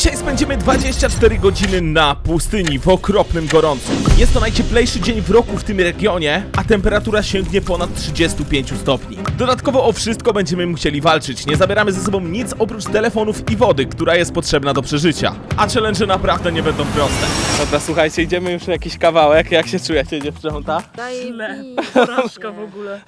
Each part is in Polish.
Dzisiaj spędzimy 24 godziny na pustyni w okropnym gorącu. Jest to najcieplejszy dzień w roku w tym regionie, a temperatura sięgnie ponad 35 stopni. Dodatkowo o wszystko będziemy musieli walczyć. Nie zabieramy ze sobą nic oprócz telefonów i wody, która jest potrzebna do przeżycia. A challenge naprawdę nie będą proste. Dobra, słuchajcie, idziemy już na jakiś kawałek. Jak się czujecie, dziewczęta? Źle. Porażka w ogóle.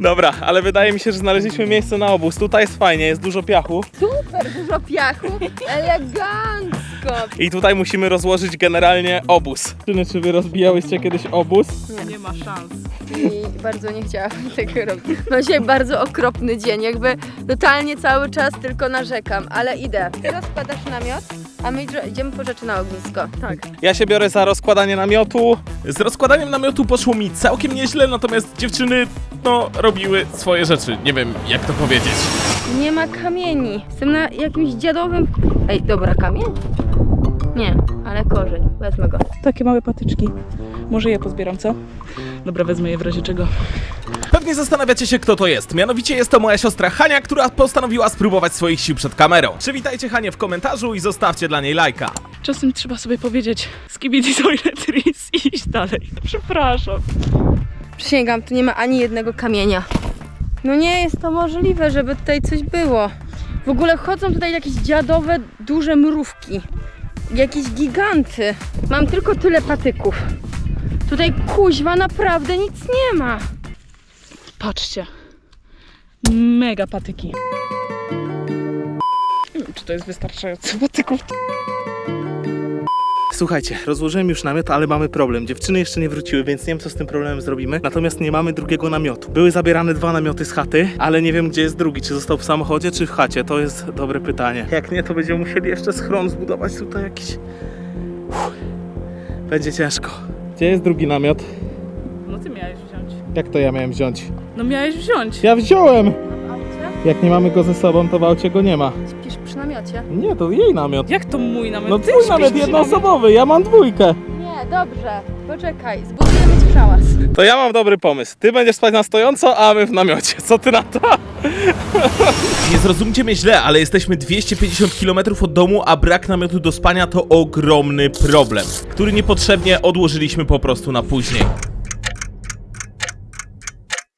Dobra, ale wydaje mi się, że znaleźliśmy miejsce na obóz. Tutaj jest fajnie, jest dużo piachu. Super dużo piachu. Elegancko. I tutaj musimy rozłożyć generalnie obóz. Czy wy rozbijałyście kiedyś obóz? Nie ma szans. I bardzo nie chciałabym tego robić. Mam dzisiaj bardzo okropny dzień, jakby totalnie cały czas tylko narzekam, ale idę. Ty rozkładasz namiot, a my idzie- idziemy po rzeczy na ognisko. Tak. Ja się biorę za rozkładanie namiotu. Z rozkładaniem namiotu poszło mi całkiem nieźle, natomiast dziewczyny, no, robiły swoje rzeczy. Nie wiem, jak to powiedzieć. Nie ma kamieni. Jestem na jakimś dziadowym... Ej, dobra, kamień? Nie, ale korzeń. Wezmę go. Takie małe patyczki. Może je pozbieram, co? Dobra, wezmę je w razie czego. Pewnie zastanawiacie się, kto to jest. Mianowicie jest to moja siostra Hania, która postanowiła spróbować swoich sił przed kamerą. Przywitajcie Hanię w komentarzu i zostawcie dla niej lajka. Czasem trzeba sobie powiedzieć skibidi toiletries i iść dalej. Przepraszam. Przysięgam, tu nie ma ani jednego kamienia. No nie jest to możliwe, żeby tutaj coś było. W ogóle chodzą tutaj jakieś dziadowe, duże mrówki. Jakieś giganty. Mam tylko tyle patyków. Tutaj kuźwa naprawdę nic nie ma. Patrzcie. Mega patyki. Nie wiem, czy to jest wystarczająco patyków. Słuchajcie, rozłożyłem już namiot, ale mamy problem. Dziewczyny jeszcze nie wróciły, więc nie wiem co z tym problemem zrobimy. Natomiast nie mamy drugiego namiotu. Były zabierane dwa namioty z chaty, ale nie wiem gdzie jest drugi. Czy został w samochodzie, czy w chacie? To jest dobre pytanie. Jak nie, to będziemy musieli jeszcze schron zbudować tutaj jakiś. Uff. Będzie ciężko. Gdzie jest drugi namiot? No ty miałeś. Jak to ja miałem wziąć? No miałeś wziąć. Ja wziąłem! Aucie? Jak nie mamy go ze sobą, to w aucie go nie ma. Śpisz przy namiocie? Nie, to jej namiot. Jak to mój namiot? No Ty twój śpisz namiot przy jednoosobowy, ja mam dwójkę. Nie, dobrze. Poczekaj, zbudujemy ci szałas. To ja mam dobry pomysł. Ty będziesz spać na stojąco, a my w namiocie. Co ty na to? Nie zrozumcie mnie źle, ale jesteśmy 250 km od domu, a brak namiotu do spania to ogromny problem, który niepotrzebnie odłożyliśmy po prostu na później.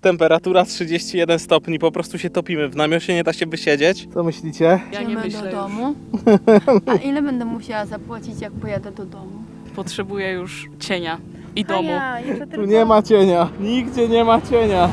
Temperatura 31 stopni, po prostu się topimy. W namiocie nie da się wysiedzieć. Co myślicie? Ja nie myślę już. domu. A ile będę musiała zapłacić, jak pojadę do domu? Potrzebuję już cienia i domu. Hania, jeszcze tylko... Tu nie ma cienia. Nigdzie nie ma cienia.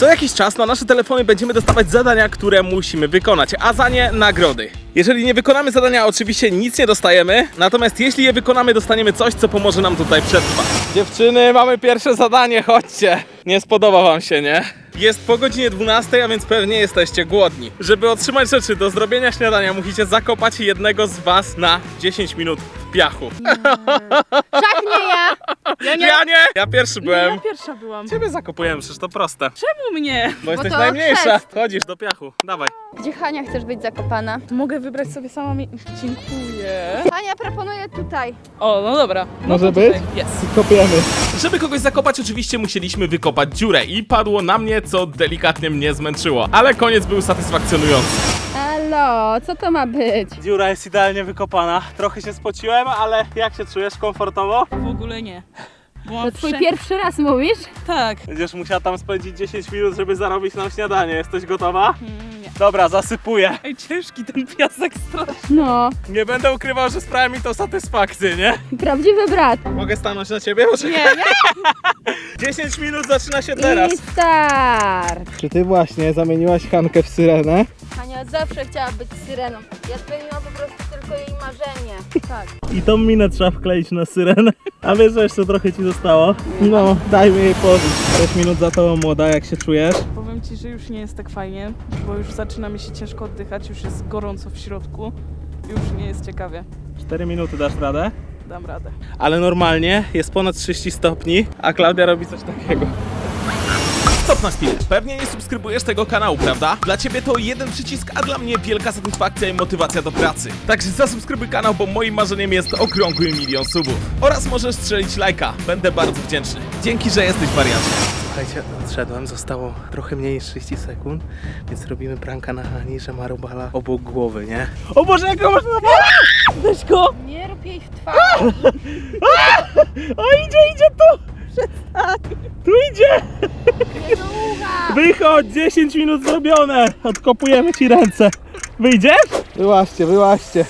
Co jakiś czas na nasze telefony będziemy dostawać zadania, które musimy wykonać, a za nie nagrody. Jeżeli nie wykonamy zadania, oczywiście nic nie dostajemy, natomiast jeśli je wykonamy, dostaniemy coś, co pomoże nam tutaj przetrwać. Dziewczyny, mamy pierwsze zadanie, chodźcie. Nie spodoba wam się, nie? Jest po godzinie 12, a więc pewnie jesteście głodni. Żeby otrzymać rzeczy do zrobienia śniadania, musicie zakopać jednego z was na 10 minut w piachu. Wszak nie ja! Ja nie, Ja nie! Ja pierwszy nie, byłem. ja pierwsza byłam. Ciebie zakopujemy, przecież to proste. Czemu mnie? Bo jesteś to najmniejsza. chrzest. Chodzisz do piachu. Dawaj. Gdzie Hania chcesz być zakopana? Mogę wybrać sobie sama mi... Dziękuję. Hania proponuje tutaj. O, no dobra. No Może to być? tutaj. Jest. Kopiemy. Żeby kogoś zakopać, oczywiście musieliśmy wykopać dziurę i padło na mnie, co delikatnie mnie zmęczyło. Ale koniec był satysfakcjonujący. Elo, co to ma być? Dziura jest idealnie wykopana. Trochę się spociłem, ale jak się czujesz komfortowo? W ogóle nie. Byłam To twój prze- pierwszy raz mówisz? Tak. Będziesz musiała tam spędzić 10 minut, żeby zarobić nam śniadanie. Jesteś gotowa? Mm. Dobra, zasypuję. Ej, ciężki ten piasek strasznie. No, Nie będę ukrywał, że sprawia mi to satysfakcję, nie? prawdziwy brat. Mogę stanąć na ciebie? Poczekaj. Nie, nie. 10 minut zaczyna się teraz. I start. Czy ty właśnie zamieniłaś Hankę w syrenę? Hania zawsze chciała być syreną. Ja spełniłam po prostu tylko jej marzenie. Tak. I tą minę trzeba wkleić na syrenę. A wiesz, że jeszcze trochę ci zostało? No, dajmy jej pożyć. 6 minut za tobą młoda, jak się czujesz? Powiem ci, że już nie jest tak fajnie, bo już zaczyna mi się ciężko oddychać, już jest gorąco w środku. Już nie jest ciekawie. 4 minuty dasz radę? Dam radę. Ale normalnie jest ponad 30 stopni, a Klaudia robi coś takiego. Stop na chwilę. Pewnie nie subskrybujesz tego kanału, prawda? Dla ciebie to jeden przycisk, a dla mnie wielka satysfakcja i motywacja do pracy. Także zasubskrybuj kanał, bo moim marzeniem jest okrągły milion subów. Oraz możesz strzelić lajka. Będę bardzo wdzięczny. Dzięki, że jesteś wariacie. Słuchajcie, odszedłem, zostało trochę mniej niż 30 sekund, więc robimy pranka na Hani, że ma robala obok głowy, nie? O Boże, jak go można Weź go! Nie rób jej w twarz. O, idzie, idzie tu! Tu idzie! Wychodź, 10 minut zrobione! Odkopujemy ci ręce. Wyjdziesz? Wyłaźcie, wyłaźcie.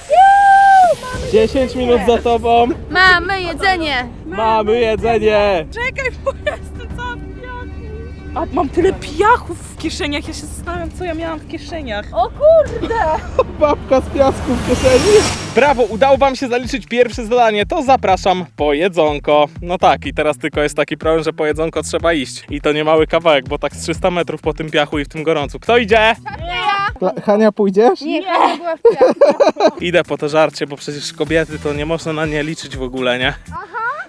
10 minut za tobą. Mamy jedzenie. Mamy jedzenie. Czekaj, w piachu. A mam tyle piachów w kieszeniach, ja się zastanawiam, co ja miałam w kieszeniach. O kurde. Babka z piasku w kieszeni. Brawo, udało wam się zaliczyć pierwsze zadanie, to zapraszam po jedzonko. No tak, i teraz tylko jest taki problem, że po jedzonko trzeba iść. I to nie mały kawałek, bo tak z 300 metrów po tym piachu i w tym gorącu. Kto idzie? Hania, pójdziesz? Nie, nie. była w piachu. Idę po to żarcie, bo przecież kobiety to nie można na nie liczyć w ogóle, nie?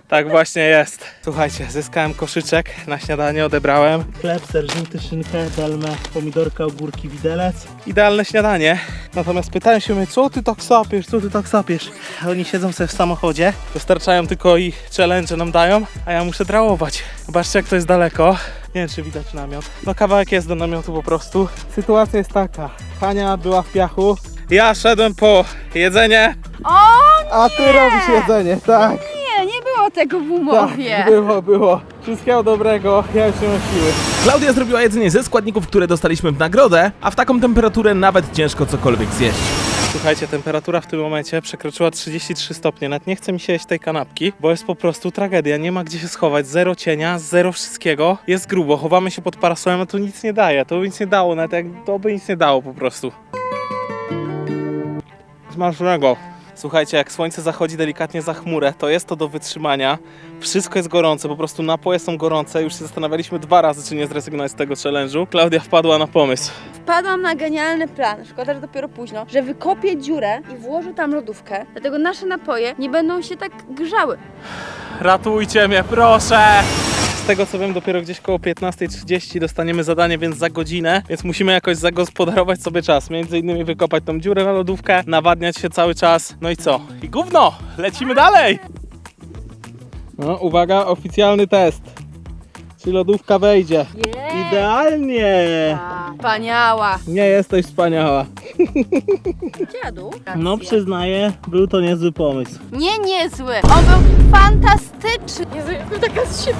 Tak właśnie jest. Słuchajcie, zyskałem koszyczek na śniadanie, odebrałem. Chleb, ser żółty, szynkę, delmę, pomidorka, ogórki, widelec. Idealne śniadanie. Natomiast pytają się mnie, co ty tak sapiesz, co ty tak sapiesz? A Oni siedzą sobie w samochodzie, dostarczają tylko i challenge nam dają, a ja muszę drałować. Zobaczcie jak to jest daleko. Nie wiem czy widać namiot. No kawałek jest do namiotu po prostu. Sytuacja jest taka. Hania była w piachu. Ja szedłem po jedzenie, O a ty robisz jedzenie, tak. Było tego w umowie. Tak, było, było. Wszystkiego dobrego, ja już nie mam siły. Klaudia zrobiła jedzenie ze składników, które dostaliśmy w nagrodę, a w taką temperaturę nawet ciężko cokolwiek zjeść. Słuchajcie, temperatura w tym momencie przekroczyła 33 stopnie. Nawet nie chce mi się jeść tej kanapki, bo jest po prostu tragedia. Nie ma gdzie się schować. Zero cienia, zero wszystkiego. Jest grubo. Chowamy się pod parasolem, a to nic nie daje. To by nic nie dało, nawet jak to by nic nie dało po prostu. Smacznego. Słuchajcie, jak słońce zachodzi delikatnie za chmurę, to jest to do wytrzymania. Wszystko jest gorące, po prostu napoje są gorące. Już się zastanawialiśmy dwa razy, czy nie zrezygnować z tego challenge'u. Klaudia wpadła na pomysł. Wpadłam na genialny plan, szkoda, że dopiero późno, że wykopię dziurę i włożę tam lodówkę, dlatego nasze napoje nie będą się tak grzały. Ratujcie mnie, proszę! Z tego co wiem, dopiero gdzieś koło 15.30 dostaniemy zadanie, więc za godzinę, więc musimy jakoś zagospodarować sobie czas. Między innymi wykopać tą dziurę na lodówkę, nawadniać się cały czas. No i co? I gówno! Lecimy dalej! No, uwaga, oficjalny test. Czy lodówka wejdzie? Idealnie! Wspaniała. Nie jesteś wspaniała. Dziadu? No przyznaję, był to niezły pomysł. Nie niezły, on był fantastyczny. Jezu, jestem taka z siebie.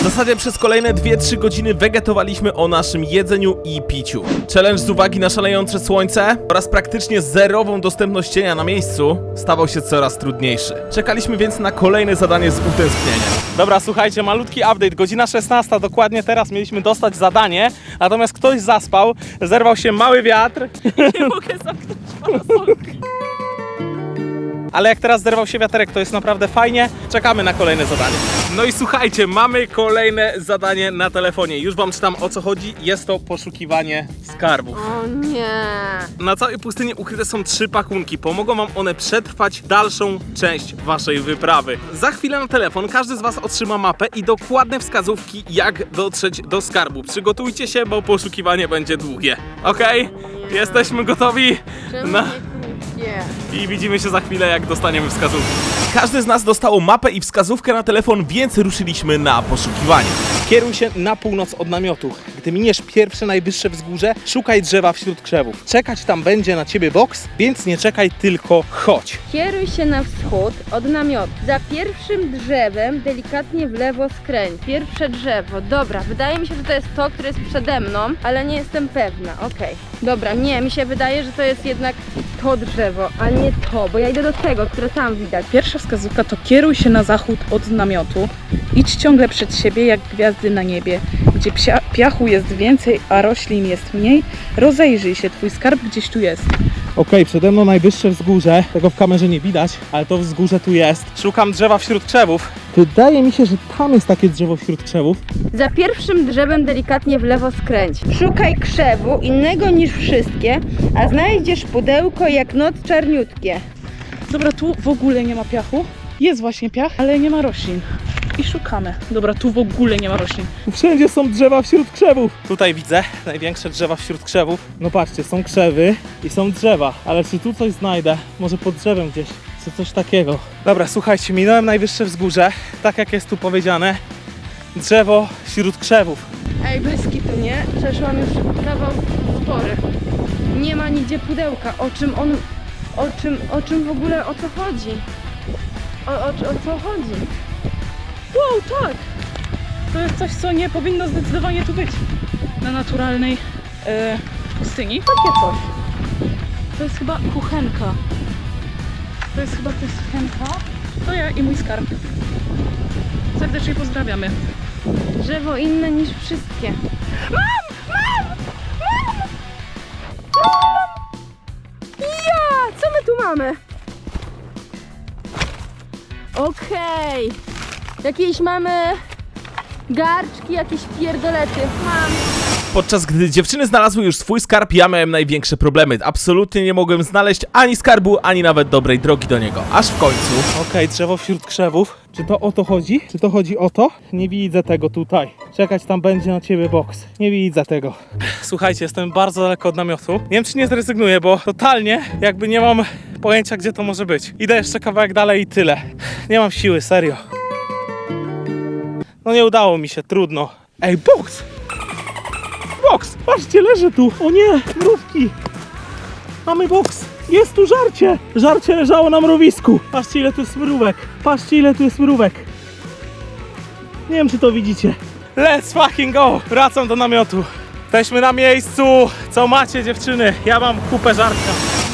W zasadzie przez kolejne 2-3 godziny wegetowaliśmy o naszym jedzeniu i piciu. Challenge z uwagi na szalejące słońce oraz praktycznie zerową dostępność cienia na miejscu stawał się coraz trudniejszy. Czekaliśmy więc na kolejne zadanie z utęsknieniem. Dobra, słuchajcie, malutki update. Godzina 16, dokładnie teraz mieliśmy dostać zadanie, natomiast ktoś zaspał, zerwał się mały wiatr, Nie mogę zamknąć parasolki. Ale jak teraz zerwał się wiaterek, to jest naprawdę fajnie. Czekamy na kolejne zadanie. No i słuchajcie, mamy kolejne zadanie na telefonie. Już wam czytam o co chodzi. Jest to poszukiwanie skarbów. O nie. Na całej pustyni ukryte są trzy pakunki. Pomogą wam one przetrwać dalszą część waszej wyprawy. Za chwilę na telefon każdy z was otrzyma mapę i dokładne wskazówki, jak dotrzeć do skarbu. Przygotujcie się, bo poszukiwanie będzie długie. Okej? Jesteśmy gotowi? Czemu Na- nie? I widzimy się za chwilę, jak dostaniemy wskazówki. Każdy z nas dostało mapę i wskazówkę na telefon, więc ruszyliśmy na poszukiwanie. Kieruj się na północ od namiotu. Gdy miniesz pierwsze najwyższe wzgórze, szukaj drzewa wśród krzewów. Czekać tam będzie na ciebie boks, więc nie czekaj, tylko chodź. Kieruj się na wschód od namiotu. Za pierwszym drzewem delikatnie w lewo skręć. Pierwsze drzewo. Dobra, wydaje mi się, że to jest to, które jest przede mną, ale nie jestem pewna. Okej. Dobra, nie, mi się wydaje, że to jest jednak to drzewo, a nie to, bo ja idę do tego, które tam widać. Pierwsza wskazówka to kieruj się na zachód od namiotu. Idź ciągle przed siebie jak gwiazdy na niebie. Gdzie psia- piachu jest więcej, a roślin jest mniej, rozejrzyj się, twój skarb gdzieś tu jest. Okej, przede mną najwyższe wzgórze. Tego w kamerze nie widać, ale to wzgórze tu jest. Szukam drzewa wśród krzewów. Wydaje mi się, że tam jest takie drzewo wśród krzewów. Za pierwszym drzewem delikatnie w lewo skręć. Szukaj krzewu innego niż wszystkie, a znajdziesz pudełko jak noc czarniutkie. Dobra, tu w ogóle nie ma piachu. Jest właśnie piach, ale nie ma roślin. I szukamy. Dobra, tu w ogóle nie ma roślin. Wszędzie są drzewa wśród krzewów. Tutaj widzę największe drzewa wśród krzewów. No patrzcie, są krzewy i są drzewa, ale czy tu coś znajdę? Może pod drzewem gdzieś, czy coś takiego. Dobra, słuchajcie, minąłem najwyższe wzgórze, tak jak jest tu powiedziane. drzewo wśród krzewów. Ej, bez kitu, nie? Przeszłam już kawał spory. Nie ma nigdzie pudełka. O czym on... O czym, o czym w ogóle, o co chodzi? O, o, o co chodzi? Wow, tak! To jest coś, co nie powinno zdecydowanie tu być na naturalnej e, pustyni. Takie coś. To jest chyba kuchenka. To jest chyba kuchenka. To ja i mój skarb. Serdecznie pozdrawiamy. Drzewo inne niż wszystkie. Mam! Tu mamy? Okej. Jakieś mamy garczki, jakieś pierdolety. Mam. Podczas gdy dziewczyny znalazły już swój skarb, ja miałem największe problemy. Absolutnie nie mogłem znaleźć ani skarbu, ani nawet dobrej drogi do niego. Aż w końcu. Okej, drzewo wśród krzewów. Czy to o to chodzi? Czy to chodzi o to? Nie widzę tego tutaj. Czekać tam będzie na ciebie boks. Nie widzę tego. Słuchajcie, jestem bardzo daleko od namiotu. Nie wiem, czy nie zrezygnuję, bo totalnie jakby nie mam pojęcia, gdzie to może być. Idę jeszcze kawałek dalej i tyle. Nie mam siły, serio. No nie udało mi się, trudno. Ej, boks! Boks! Patrzcie, leży tu! O nie, mrówki! Mamy boks! Jest tu żarcie! Żarcie leżało na mrowisku! Patrzcie ile tu jest mrówek! Patrzcie ile tu jest mrówek! Nie wiem czy to widzicie. Let's fucking go! Wracam do namiotu. Jesteśmy na miejscu! Co macie dziewczyny? Ja mam kupę żarcia.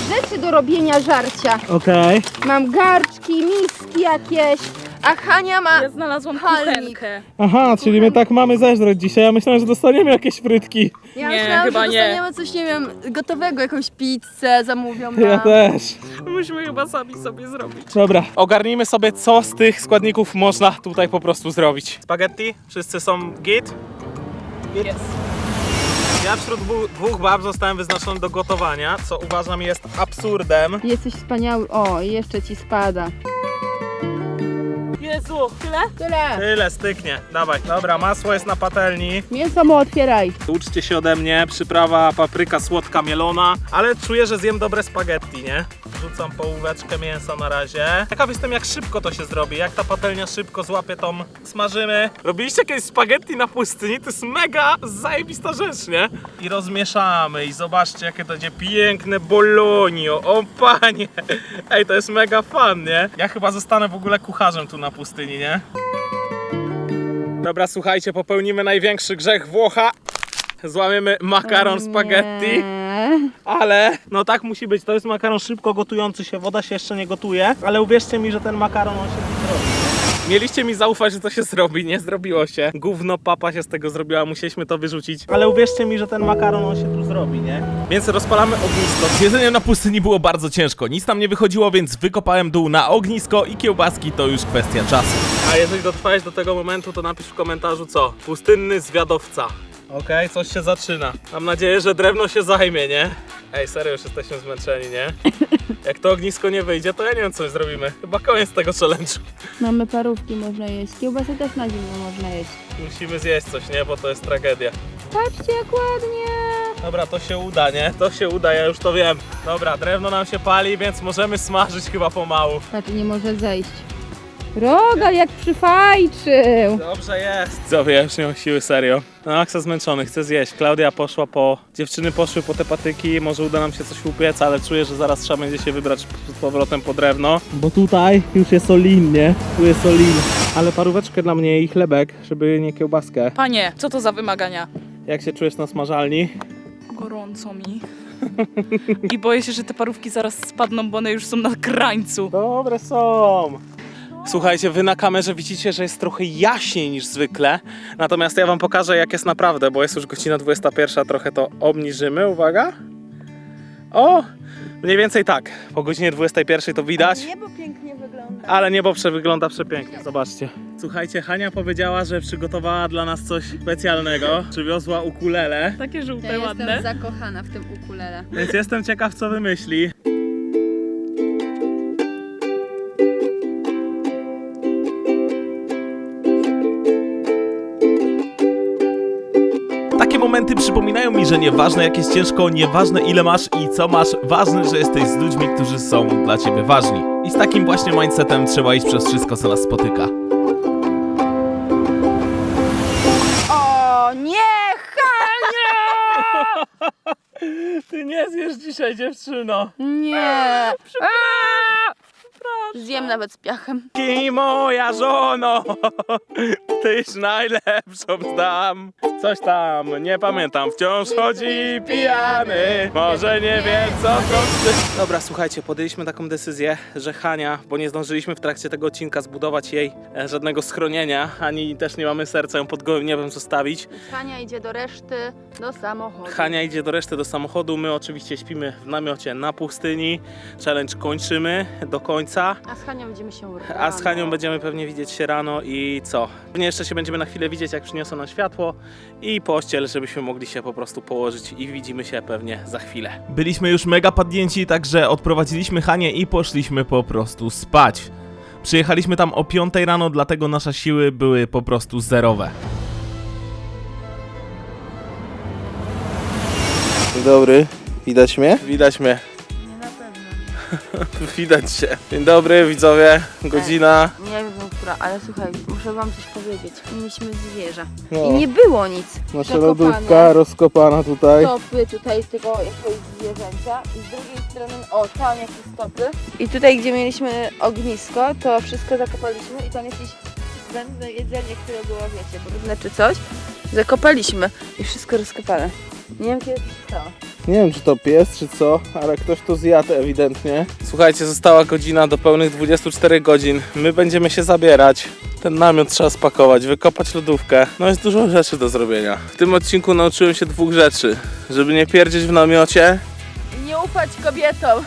Rzeczy do robienia żarcia. Okej. Mam garczki, miski jakieś. A Hania ma... Ja znalazłam Palnik. kuchenkę. Aha, czyli my tak mamy zeżreć dzisiaj. Ja myślałem, że dostaniemy jakieś frytki. Ja Nie, myślałam, chyba że nie. dostaniemy coś, nie wiem, gotowego, jakąś pizzę zamówią nam. Ja też. Musimy chyba sami sobie zrobić. Dobra. Ogarnijmy sobie, co z tych składników można tutaj po prostu zrobić. Spaghetti? Wszyscy są git? Jest. Ja wśród dwu- dwóch bab zostałem wyznaczony do gotowania, co uważam jest absurdem. Jesteś wspaniały. O, i jeszcze ci spada. Jezu, Tyle? Tyle. tyle styknie. Dawaj. Dobra, masło jest na patelni. Mięso mu otwieraj. Uczcie się ode mnie, przyprawa papryka słodka mielona, ale czuję, że zjem dobre spaghetti, nie? Rzucam połóweczkę mięsa na razie. Ciekaw jestem jak szybko to się zrobi, jak ta patelnia szybko złapie tą smażymy. Robiliście kiedyś spaghetti na pustyni? To jest mega zajebista rzecz, nie? I rozmieszamy i zobaczcie jakie to będzie piękne bolonio, o panie! Ej, to jest mega fan, nie? Ja chyba zostanę w ogóle kucharzem tu na pustyni, nie? Dobra, słuchajcie, popełnimy największy grzech Włocha. Złamiemy makaron spaghetti, ale no tak musi być. To jest makaron szybko gotujący się, woda się jeszcze nie gotuje, ale uwierzcie mi, że ten makaron on się zrobi. Mieliście mi zaufać, że to się zrobi, nie zrobiło się. Gówno papa się z tego zrobiła, musieliśmy to wyrzucić. Ale uwierzcie mi, że ten makaron on się tu zrobi, nie? Więc rozpalamy ognisko. Z jedzeniem na pustyni było bardzo ciężko. Nic nam nie wychodziło, więc wykopałem dół na ognisko i kiełbaski to już kwestia czasu. A jeżeli dotrwałeś do tego momentu, to napisz w komentarzu co? Pustynny zwiadowca. Okej, coś się zaczyna. Mam nadzieję, że drewno się zajmie, nie? Ej, serio, już jesteśmy zmęczeni, nie? Jak to ognisko nie wyjdzie, to ja nie wiem, co my zrobimy. Chyba koniec tego challenge'u. Mamy parówki, można jeść. Kiełbasy też na zimno można jeść. Musimy zjeść coś, nie? Bo to jest tragedia. Patrzcie jak ładnie. Dobra, to się uda, nie? To się uda, ja już to wiem. Dobra, drewno nam się pali, więc możemy smażyć chyba pomału. Patrz, nie może zejść. Rogal jak przyfajczył. Dobrze jest. Co nie mam siły, serio. No, Aksa zmęczony, chce zjeść. Klaudia poszła po... Dziewczyny poszły po te patyki, może uda nam się coś upiec, ale czuję, że zaraz trzeba będzie się wybrać z powrotem po drewno. Bo tutaj już jest olin, nie? Tu jest olin. Ale paróweczkę dla mnie i chlebek, żeby nie kiełbaskę. Panie, co to za wymagania? Jak się czujesz na smażalni? Gorąco mi. I boję się, że te parówki zaraz spadną, bo one już są na krańcu. Dobre są. Słuchajcie, wy na kamerze widzicie, że jest trochę jaśniej niż zwykle. Natomiast ja wam pokażę, jak jest naprawdę, bo jest już godzina 21, trochę to obniżymy. Uwaga. O! Mniej więcej tak. Po godzinie 21 to widać. Niebo pięknie wygląda. Ale niebo prze wygląda przepięknie, zobaczcie. Słuchajcie, Hania powiedziała, że przygotowała dla nas coś specjalnego. Przywiozła ukulele, Takie żółte, Ja ładne. jestem zakochana w tym ukulele. więc jestem ciekaw, co wymyśli. Przypominają mi, że nieważne jak jest ciężko, nieważne ile masz i co masz, ważne, że jesteś z ludźmi, którzy są dla ciebie ważni. I z takim właśnie mindsetem trzeba iść przez wszystko, co nas spotyka. O nie, Hania! Ty nie zjesz dzisiaj, dziewczyno. Nie. Aaa! Zjem nawet z piachem. I moja żono, tyś najlepszą znam. Coś tam, nie pamiętam, wciąż chodzi pijany. Może nie wie co to wstyd. Dobra, słuchajcie, podjęliśmy taką decyzję, że Hania, bo nie zdążyliśmy w trakcie tego odcinka zbudować jej e, żadnego schronienia, ani też nie mamy serca ją pod gołym niebem zostawić. Hania idzie do reszty, do samochodu. Hania idzie do reszty do samochodu, my oczywiście śpimy w namiocie na pustyni. Challenge kończymy do końca. A z Hanią będziemy się A z Hanią będziemy pewnie widzieć się rano i co? Pewnie jeszcze się będziemy na chwilę widzieć, jak przyniosą nam światło i pościel, żebyśmy mogli się po prostu położyć i widzimy się pewnie za chwilę. Byliśmy już mega padnięci, także odprowadziliśmy Hanię i poszliśmy po prostu spać. Przyjechaliśmy tam o 5 rano, dlatego nasze siły były po prostu zerowe. Dzień dobry, widać mnie? Widać mnie. Nie na pewno. widać się. Dzień dobry, widzowie, godzina. Nie wiem, która, ale słuchaj, muszę wam coś powiedzieć. Mieliśmy zwierzę. No, I nie było nic. nasza zakopane. lodówka rozkopana tutaj. Stopy tutaj tego jakiegoś zwierzęcia i z drugiej strony, o tam jakieś stopy. I tutaj, gdzie mieliśmy ognisko, to wszystko zakopaliśmy i tam jakieś zbędne jedzenie, które było, wiecie, brudne czy coś. Zakopaliśmy i wszystko rozkopane. Nie wiem, kiedy to. Nie wiem, czy to pies, czy co, ale ktoś to zjadł ewidentnie. Słuchajcie, została godzina do pełnych 24 godzin. My będziemy się zabierać. Ten namiot trzeba spakować, wykopać lodówkę. No jest dużo rzeczy do zrobienia. W tym odcinku nauczyłem się dwóch rzeczy. Żeby nie pierdzieć w namiocie Nie ufać kobietom.